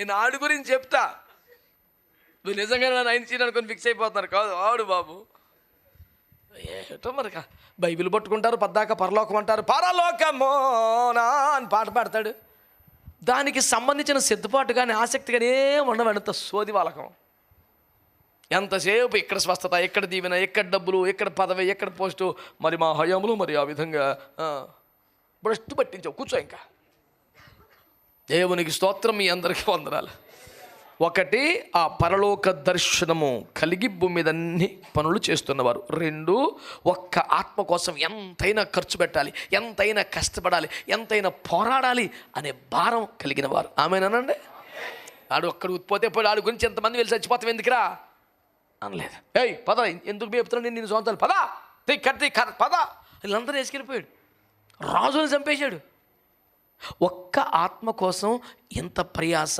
నేను ఆడు గురించి చెప్తా. నువ్వు నిజంగా నన్ను ఆయన అనుకుని ఫిక్స్ అయిపోతున్నారు. కాదు ఆడు బాబు. ఏటో మరి బైబిల్ పట్టుకుంటారు పద్దాక పరలోకం అంటారు. పరలోకమోనా అని పాట పాడతాడు. దానికి సంబంధించిన సిద్ధపాటు కానీ ఆసక్తి కానీ ఏం ఉండవంత సోది వాళ్ళకం ఎంతసేపు ఇక్కడ స్వస్థత ఎక్కడ దీవెన ఎక్కడ డబ్బులు ఎక్కడ పదవి ఎక్కడ పోస్టు మరి మా హయాంలో మరి ఆ విధంగా ఆ, పట్టించావు. కూర్చో ఇంకా. దేవునికి స్తోత్రం మీ అందరికీ వందనాలు. ఒకటి ఆ పరలోక దర్శనము కలిగి భూమి మీద అన్ని పనులు చేస్తున్నవారు. రెండు ఒక్క ఆత్మ కోసం ఎంతైనా ఖర్చు పెట్టాలి ఎంతైనా కష్టపడాలి ఎంతైనా పోరాడాలి అనే భారం కలిగిన వారు. ఆమెనానండి ఆడు ఒక్కడు ఉత్పోతే పోయి ఆడు గురించి ఎంతమంది వెళ్ళి చచ్చిపోతాం ఎందుకురా? అనలేదు. ఏయ్ పద ఎందుకు మేపుతున్నాను నేను నేను సొంతాలు? పద తీ కత్తి కథ పద. వీళ్ళందరూ వేసుకెళ్ళిపోయాడు. రాజుని చంపేశాడు. ఒక్క ఆత్మ కోసం ఎంత ప్రయాస